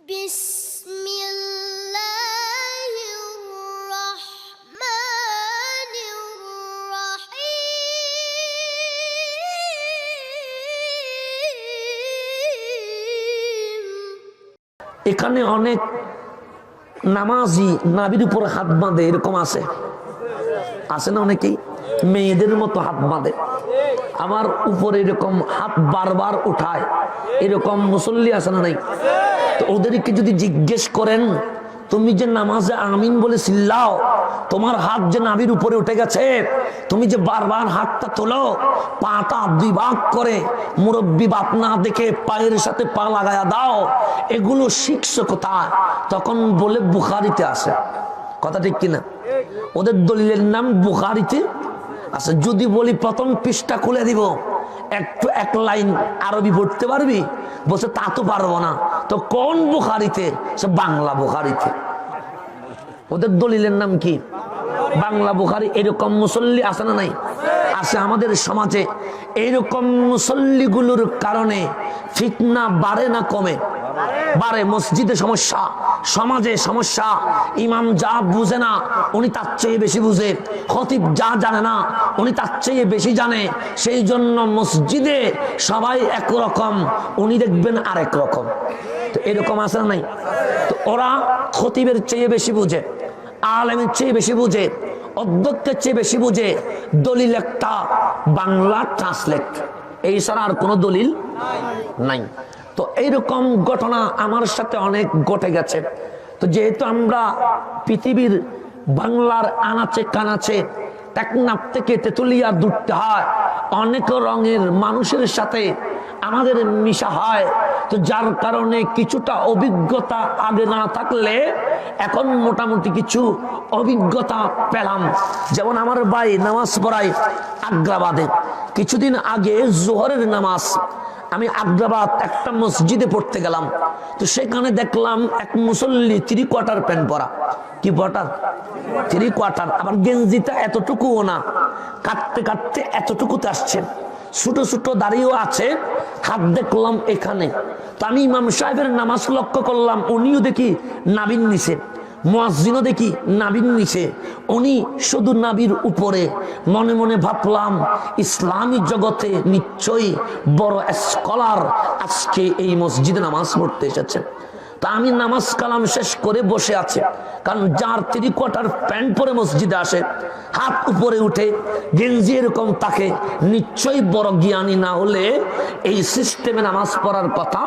بسم الله الرحمن الرحيم এখানে অনেক নামাজি নাবির উপর হাত বাঁধে এরকম আছে আছে না অনেকেই মেয়েদের মতো হাত বাঁধে আমার উপরে এরকম হাত বারবার উঠায় এরকম মুসল্লি আছে না নাই ওদেরকে যদি জিজ্ঞেস করেন, তুমি যে নামাজে আমিন বলে চিল্লাও, তোমার হাত যে নাবির উপরে উঠে গেছে, তুমি যে বারবার হাতটা তোলো, পাটা দুই ভাগ করে, মুরব্বী বাপ না দেখে পায়ের সাথে পা লাগায়া দাও, এগুলো শিখছো কোথায়? তখন বলে বুখারিতে আসে কথা ঠিক কিনা? ওদের দলিলের নাম বুখারিতে আচ্ছা যদি বলি, প্রথম পৃষ্ঠা খুলে দিব। একটু এক লাইন আরবি পড়তে পারবি? বলছে, তা তো পারব না। তো কোন বুখারিতে? সে বাংলা বুখারিতে। ওদের দলিলের নাম কি? বাংলা বুখারি, এরকম মুসল্লি আছে না নাই? আছে আমাদের সমাজে। এইরকম মুসল্লিগুলোর কারণে ফিতনা বাড়ে না কমে? বাড়ে। মসজিদে সমস্যা। সমাজে সমস্যা। ইমাম যা বুঝে না, উনি তার চেয়ে বেশি বুঝে। খতিব যা জানে না, উনি তার চেয়ে বেশি জানে। সেই জন্য মসজিদে সবাই একরকম, উনি দেখবেন আরেক রকম। তো এরকম আছে না নাই? তো ওরা খতিবের চেয়ে বেশি বুঝে, আলেমের চেয়ে বেশি বুঝে, অধ্যক্ষের চেয়ে বেশি বুঝে। দলিল একটা বাংলা ট্রান্সলেট এই ছাড়া আর কোনো দলিল নাই। তো এইরকম ঘটনা আমার সাথে অনেক ঘটে গেছে। তো যেহেতু আমরা পৃথিবীর বাংলার আনাচে কানাচে টেকনাফ থেকে তেতুলিয়া দূরতে হয়, অনেক রঙের মানুষের সাথে আমাদের মিশা হয়। তো যার কারণে কিছুটা অভিজ্ঞতা আগে না থাকলে এখন মোটামুটি কিছু অভিজ্ঞতা পেলাম। যেমন আমার ভাই নামাজ পড়াই আগ্রাবাদে। কিছুদিন আগে জোহরের নামাজ। আমি আগ্রাবাদ একটা মসজিদে পড়তে গেলাম। তো সেখানে দেখলাম এক মুসল্লি থ্রি কোয়ার্টার প্যান্ট পরা। কি কোয়ার্টার থ্রি কোয়ার্টার আবার গেঞ্জিটা এতটুকুও না। কাটতে কাটতে এতটুকুতে আসছে। ছোট ছোট দাঁড়িয়েও আছে, হাত দেখলাম এখানে। তো আমি ইমাম সাহেবের নামাজ লক্ষ্য করলাম, উনিও দেখি নাবিন নিছে মুয়াজ্জিনও দেখি নাবিন নিছে উনি শুধু নাবির উপরে। মনে মনে ভাবলাম, ইসলামী জগতে নিশ্চয়ই বড় স্কলার আজকে এই মসজিদে নামাজ পড়তে এসেছেন। তা আমি নামাজ কালাম শেষ করে বসে আছে। কারণ যার তিরি কোয়ার্টার প্যান্ট পরে মসজিদে আসে, হাত উপরে উঠে গেঞ্জি এরকম তাকে নিশ্চয়ই বড় জ্ঞানী না হলে এই সিস্টেমে নামাজ পড়ার কথা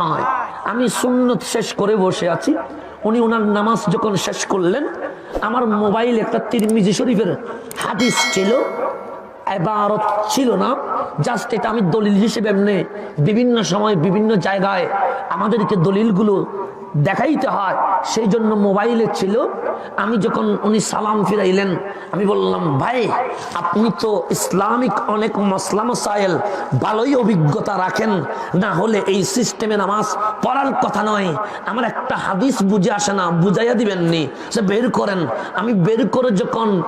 নয়। আমি সুন্নত শেষ করে বসে আছি। উনি ওনার নামাজ যখন শেষ করলেন, আমার মোবাইল একটা তিরমিজি শরীফের হাদিস ছিল, এবারত ছিল না। জাস্ট এটা আমি দলিল হিসেবে এমনি বিভিন্ন সময় বিভিন্ন জায়গায় আমাদেরকে দলিলগুলো দেখাইতে হয়। সেই জন্য মোবাইলে ছিল। আমি যখন উনি সালাম ফিরাইলেন, আমি বললাম, ভাই, আপনি তো ইসলামিক অনেক মসলা মসাইল ভালোই অভিজ্ঞতা রাখেন। না হলে এই সিস্টেমে নামাজ পড়ার কথা নয়। আমার একটা হাদিস বুঝে আসে না, বুঝাইয়া দিবেননি। সে বের করেন। আমি বের করে যখন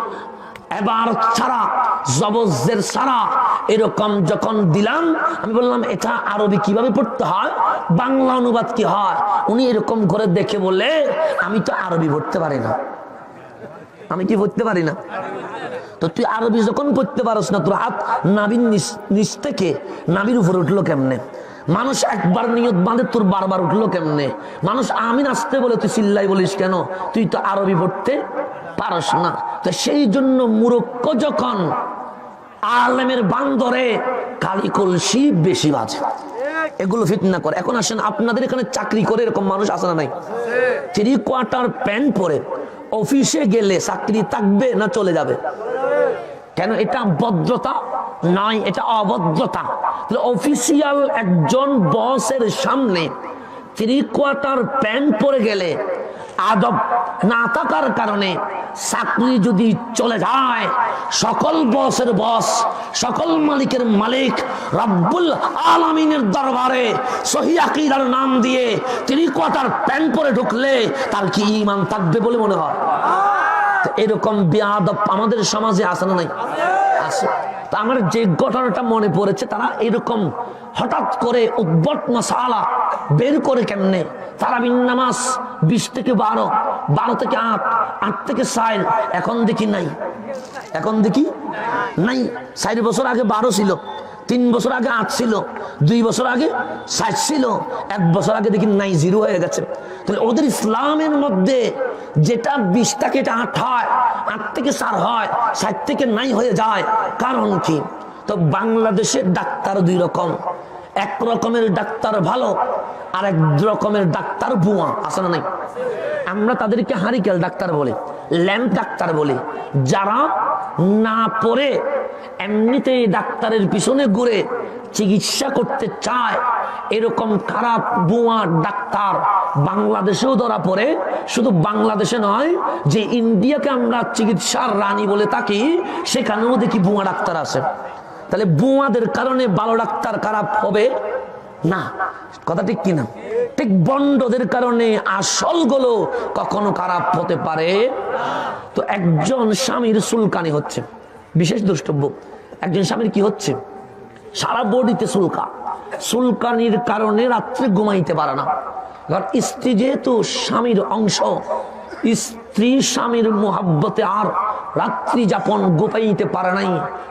এবার ছাড়া জবজের ছাড়া এরকম যখন দিলাম, আমি বললাম, এটা আরবি কীভাবে পড়তে হয়? বাংলা অনুবাদ কি হয়? উনি এরকম করে দেখে বলে, আমি তো আরবি পড়তে পারি না। আমি কি পড়তে পারি না? তো তুই আরবি যখন পড়তে পারস না, তোর হাত নাবির নিচ থেকে নাবির উপর উঠল কেমনে? মানুষ একবার নিয়ত বাঁধে, তোর বারবার উঠল কেমনে? মানুষ আমিন আসতে বলে, তুই চিল্লাই বলিস কেন? তুই তো আরবি পড়তে পারস না। তো সেই জন্য মুরক্ষ যখন আলেমের বান্দরে কালি কলসি বেশি বাজে। এগুলো ফিতনা করে। এখন আসেন, আপনাদের এখানে চাকরি করে এরকম মানুষ আসে না নাই? থ্রি কোয়ার্টার প্যান্ট পরে অফিসে গেলে চাকরি থাকবে না চলে যাবে? কেন? এটা ভদ্রতা নয় এটা অভদ্রতা অফিসিয়াল একজন বসের সামনে থ্রি কোয়ার্টার প্যান্ট পরে গেলে আদব না থাকার কারণে চাকরি যদি চলে যায়, সকল বসের বস সকল মালিকের মালিক রব্বুল আলমিনের দরবারে সহি আকিদার নাম দিয়ে থ্রি কোয়ার্টার প্যান্ট পরে ঢুকলে তার কি ইমান থাকবে বলে মনে হয়? এরকম বেয়াদব আমাদের সমাজে আসে না নাই? আছে। তা আমার যে ঘটনাটা মনে পড়েছে, তারা এরকম হঠাৎ করে উদ্ভট মশালা বের করে কেমনে? তারা নামাজ বিশ থেকে বারো বারো থেকে আট আট থেকে সাইল এখন দেখি নাই। এখন দেখি নাই। ষাট বছর আগে বারো ছিল। তিন বছর আগে আট ছিল, দুই বছর আগে ষাট ছিল, এক বছর আগে দেখি নাই, জিরো হয়ে গেছে। তাহলে ওদের ইসলামের মধ্যে যেটা বিশ থেকে এটা আট হয়, আট থেকে চার হয়, ষাট থেকে নাই হয়ে যায়, কারণ কি? তো বাংলাদেশের ডাক্তার দুই রকম। এক রকমের ডাক্তার ভালো আর এক রকমের ডাক্তার বুয়া আছে না নাই? আমরা তাদেরকে হারিকেল ডাক্তার বলি, ল্যাম্প ডাক্তার বলি, যারা না পড়ে এমনিতেই ডাক্তারের পিছনে ঘুরে চিকিৎসা করতে চায়। এরকম খারাপ বুয়া ডাক্তার বাংলাদেশেও ধরা পড়ে। শুধু বাংলাদেশে নয়, যে ইন্ডিয়াকে আমরা চিকিৎসার রানী বলে থাকি, সেখানেও দেখি বুয়া ডাক্তার আছে। তাহলে বুয়াদের কারণে ভালো ডাক্তার খারাপ হবে? না, কথা ঠিক কিনা? ঠিক বন্ডদের কারণে আসলগুলো কখনো খারাপ হতে পারে। তো একজন স্বামীর সুলকানি হচ্ছে। বিশেষ দ্রষ্টব্য। একজন স্বামীর কি হচ্ছে? সারা বডিতে সুলকা। সুলকানির কারণে রাত্রে ঘুমাইতে পারে না। কারণ স্ত্রী যেহেতু স্বামীর অংশ, স্ত্রী স্বামীর মোহাব্বতে আর রাত্রি যাপন গোপাইতে পারে নাই।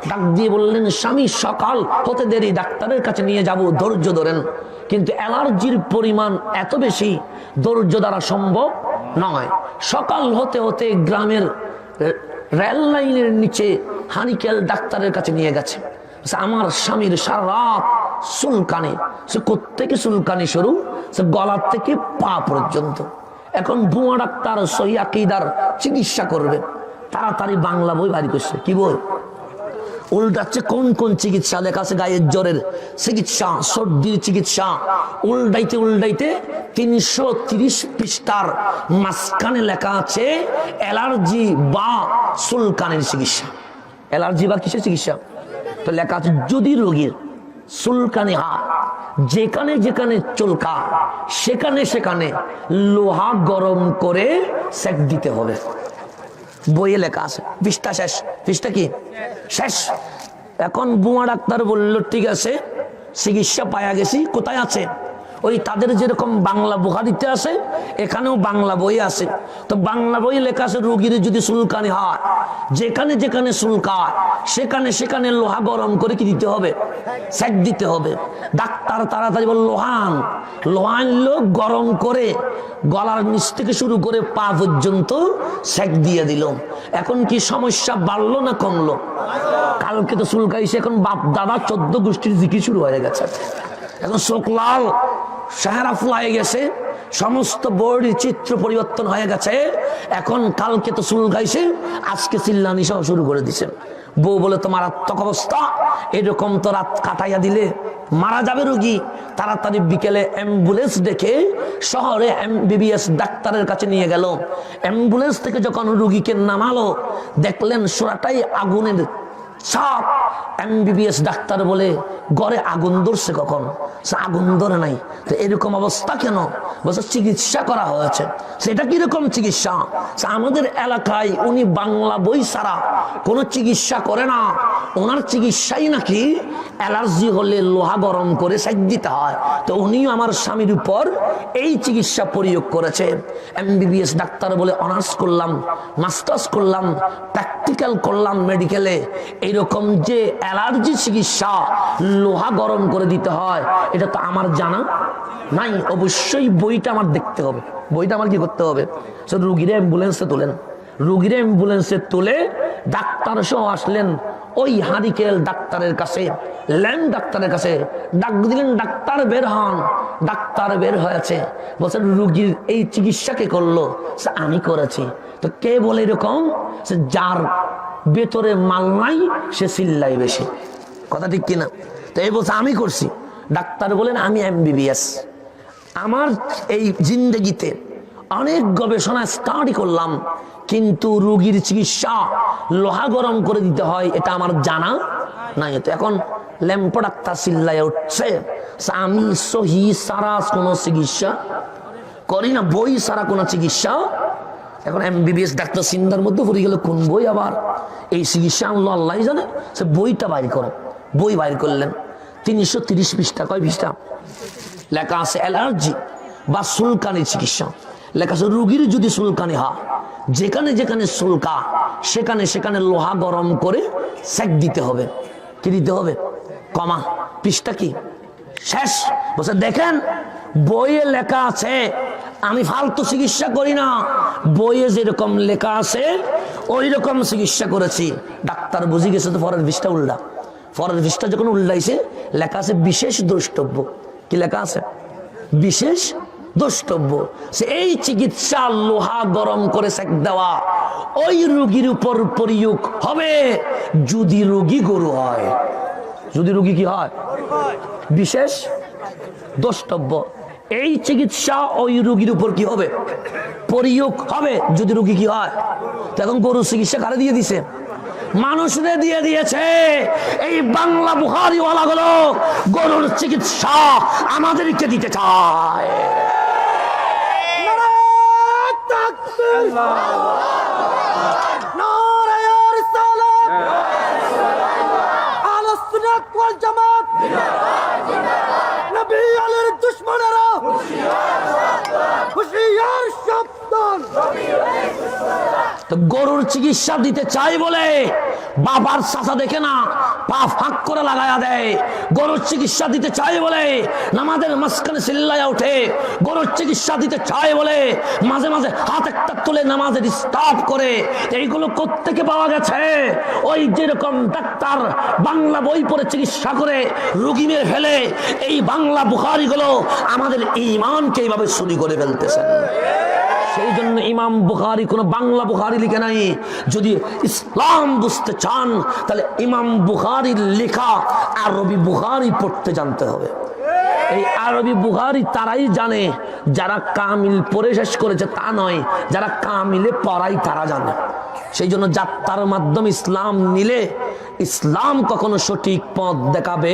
ডাক দিয়ে বললেন, স্বামী, সকাল হতে দেরি, ডাক্তারের কাছে নিয়ে যাব, ধৈর্য ধরেন। কিন্তু অ্যালার্জির পরিমাণ এত বেশি, ধৈর্য দ্বারা সম্ভব নয়। সকাল হতে হতে গ্রামের রেল লাইনের নিচে হানিকেল ডাক্তারের কাছে নিয়ে গেছে। আমার স্বামীর সারা রাত চুলকানি, সে কোথেকে চুলকানি সরু সে গলার থেকে পা পর্যন্ত। এখন ভুয়া ডাক্তার সহি আকিদার চিকিৎসা করবে। তাড়াতাড়ি বাংলা বই বাড়ি করছে। কি বই? উল্টাচ্ছে কোন কোন চিকিৎসা লেখা আছে গায়ের জ্বরের? চিকিৎসা সর্দির চিকিৎসা। উল্টাইতে উল্টাইতে তিনশো তিরিশ পৃষ্ঠার মাঝখানে লেখা আছে অ্যালার্জি বা সুলকানের চিকিৎসা। অ্যালার্জি বা কিসের চিকিৎসা? তো লেখা আছে যদি রোগীর সুলকানি হা যেখানে যেখানে চুলকা, সেখানে সেখানে লোহা গরম করে সেক দিতে হবে। বইয়ে লেখা আছে। পৃষ্ঠা শেষ। পৃষ্ঠা কি? শেষ। এখন বুয়া ডাক্তার বলল, ঠিক আছে, চিকিৎসা পায়া গেছি। কোথায় আছে? ওই তাদের যেরকম বাংলা বুহারিতে আছে এখানেও বাংলা বই আছে তো বাংলা বই লেখা আছে রোগীর যদি সুলকানি হয়, যেখানে যেখানে সুলকায় সেখানে সেখানে লোহা গরম করে কি দিতে হবে? সেক দিতে হবে। ডাক্তার তাড়াতাড়ি বল লোহান লোহান লোক গরম করে গলার নিচ থেকে শুরু করে পা পর্যন্ত সেক দিয়ে দিল। এখন কি সমস্যা বাড়লো না কমলো? কালকে তো চুলকাইছে, এখন বাপ, দাদা চোদ্দ গোষ্ঠীর জিকি শুরু হয়ে গেছে। এখন চোখ লাল চেহারা ফুলাই গেছে, সমস্ত বডির চিত্র পরিবর্তন হয়ে গেছে, এখন কালকে তো চুল গাইছে, আজকে চিল্লানি সহ শুরু করে দিছে। বউ বলে, তোমার আত্মক অবস্থা, এরকম তো রাত কাটাইয়া দিলে মারা যাবে রোগী। তাড়াতাড়ি বিকেলে অ্যাম্বুলেন্স ডেকে শহরে এমবিবিএস ডাক্তারের কাছে নিয়ে গেল। অ্যাম্বুলেন্স থেকে যখন রুগীকে নামালো, দেখলেন সোরাটাই আগুনের সাপ এমবিবিএস ডাক্তার বলে গড়ে আগুন ধরছে কখন? সে আগুন ধরে নাই। তো এরকম অবস্থা কেন? বলছে, চিকিৎসা করা হয়েছে। সেটা কীরকম চিকিৎসা? আমাদের এলাকায় উনি বাংলা বই ছাড়া কোনো চিকিৎসা করে না। ওনার চিকিৎসাই নাকি অ্যালার্জি হলে লোহা গরম করে সাইড দিতে হয়। তো উনিও আমার স্বামীর উপর এই চিকিৎসা প্রয়োগ করেছে। এমবিবিএস ডাক্তার বলে অনার্স করলাম, মাস্টার্স করলাম, প্র্যাকটিক্যাল করলাম মেডিকেলে। এইরকম যে অ্যালার্জি চিকিৎসা লোহা গরম করে দিতে হয়, এটা তো আমার জানা নাই। অবশ্যই বইটা আমার দেখতে হবে। বইটা আমার কি করতে হবে? সে রুগীরা অ্যাম্বুলেন্সে তোলেন। রুগীরা অ্যাম্বুলেন্সে তুলে ডাক্তার সহ আসলেন ওই হারিকেল ডাক্তারের কাছে ল্যান্ড ডাক্তারের কাছে। ডাক দিলেন, ডাক্তার বের হন, ডাক্তার বের হয়েছে। বলছেন রুগীর এই চিকিৎসা কে করল? সে আমি করেছি। তো কে বলে এরকম? সে যার ভেতরে মাল নাই, সে চিল্লাই বেশি। কথা ঠিক কিনা? তো এই বলছে, আমি করছি। ডাক্তার বলেন, আমি এমবিবিএস। আমার এই জিন্দগিতে অনেক গবেষণা স্টাডি করলাম, কিন্তু রোগীর চিকিৎসা লোহা গরম করে দিতে হয়, এটা আমার জানা নাই। তো এখন ল্যাম্প ডাক্তার চিল্লাই উঠছে আমি সহি সারা কোনো চিকিৎসা করি না, বই সারা কোনো চিকিৎসা এখন এমবিবিএস ডাক্তার সিন্দার মধ্যে পড়ে গেল কোন বই আবার? এই চিকিৎসা আনলো আল্লাহ জানে, সে বইটা বাইর করো। বই বাইর করলেন। তিনশো তিরিশ পৃষ্ঠা, কয় পৃষ্ঠা? লেখা আছে অ্যালার্জি বা সুলকানি চিকিৎসা। লেখা আছে রুগীর যদি সুলকানি হয়, যেখানে যেখানে সুলকা, সেখানে সেখানে লোহা গরম করে সেক দিতে হবে। কি দিতে হবে? কমা। পৃষ্ঠা কি? শেষ। বলছে, দেখেন, বইয়ে লেখা আছে, আমি ফালতু চিকিৎসা করি না। বইয়ে যেরকম লেখা আছে ওই রকম চিকিৎসা করেছি। ডাক্তার বুঝে গেছে তো পরের বিষটা উল্টা। পরের বিষটা যখন উল্টাইছে, লেখা আছে বিশেষ দ্রষ্টব্য। কি লেখা আছে? বিশেষ দ্রষ্টব্য। এই চিকিৎসা লোহা গরম করে সেক দেওয়া, ওই রুগীর উপর প্রয়োগ হবে। যদি রুগী গরু হয়, যদি রুগী কি হয়? বিশেষ দ্রষ্টব্য। এই চিকিৎসা ওই রুগীর উপর কি হবে? প্রয়োগ হবে যদি রুগী কি হয়। তখন এখন গরু চিকিৎসা কারে দিয়ে দিছে? মানুষরে দিয়ে দিয়েছে। এই বাংলা বুহারিওয়ালা গুলো গরুর চিকিৎসা আমাদেরকে দিতে চায়। দুশ্মনেরা। হুশিয়ার সাবধান গরুর চিকিৎসা দিতে চাই বলে বাবার চাচা দেখে না, পা ফাঁক করে লাগায়া দেয়। গরুর চিকিৎসা দিতে চাই বলে নামাজের মাঝখানে চিল্লায়া ওঠে। গরুর চিকিৎসা দিতে চাই বলে মাঝে মাঝে হাত একটা তুলে নামাজের স্টাফ করে। এইগুলো কোত্থেকে পাওয়া গেছে? ওই যেরকম ডাক্তার বাংলা বই পড়ে চিকিৎসা করে, রুগী মেরে ফেলে, এই বাংলা বুহারিগুলো আমাদের ইমানকে এইভাবে চুরি করে ফেলতেছেন। সেই জন্য ইমাম বুখারি কোনো বাংলা বুখারি লিখে নাই। যদি ইসলাম বুঝতে চান, তাহলে ইমাম বুখারির লেখা আরবি বুখারি পড়তে জানতে হবে। এই আরবি বুহারি তারাই জানে, যারা কামিল পড়ে শেষ করেছে তা নয়, যারা কামিলে পড়াই তারা জানে। সেই জন্য যাত্রার মাধ্যমে ইসলাম নিলে ইসলাম কখনো সঠিক পথ দেখাবে